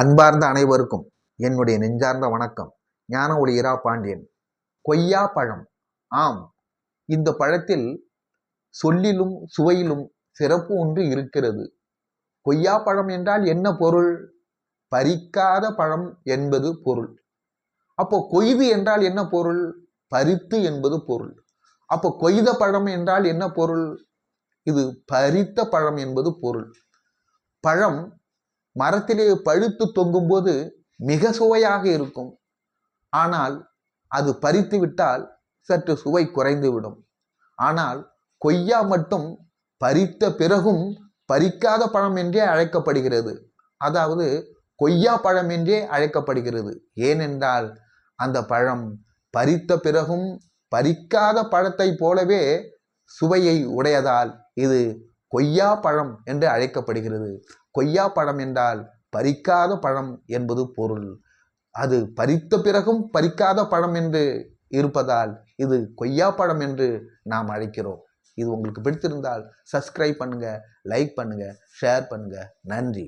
அன்பார்ந்த அனைவருக்கும் என்னுடைய நெஞ்சார்ந்த வணக்கம். ஞான ஒளி இரா பாண்டியன். கொய்யா பழம். ஆம் இந்த பழத்தில் சொல்லிலும் சுவையிலும் சிறப்பு ஒன்று இருக்கிறது. கொய்யா பழம் என்றால் என்ன பொருள்? பறிக்காத பழம் என்பது பொருள். அப்போ கொய்து என்றால் என்ன பொருள்? பறித்து என்பது பொருள். அப்போ கொய்த பழம் என்றால் என்ன பொருள்? இது பறித்த பழம் என்பது பொருள். பழம் மரத்திலே பழுத்து தொங்கும்போது மிக சுவையாக இருக்கும். ஆனால் அது பறித்து விட்டால் சற்று சுவை குறைந்துவிடும் ஆனால் கொய்யா மட்டும் பறித்த பிறகும் பறிக்காத பழம் என்றே அழைக்கப்படுகிறது. அதாவது கொய்யா பழம் என்றே அழைக்கப்படுகிறது. ஏனென்றால் அந்த பழம் பறித்த பிறகும் பறிக்காத பழத்தை போலவே சுவையை உடையதால் இது கொய்யா பழம் என்று அழைக்கப்படுகிறது. கொய்யா பழம் என்றால் பறிக்காத பழம் என்பது பொருள். அது பறித்த பிறகும் பறிக்காத பழம் என்று இருப்பதால் இது கொய்யா பழம் என்று நாம் அழைக்கிறோம். இது உங்களுக்கு பிடித்திருந்தால் சப்ஸ்கிரைப் பண்ணுங்கள் லைக் பண்ணுங்கள் ஷேர் பண்ணுங்கள் நன்றி.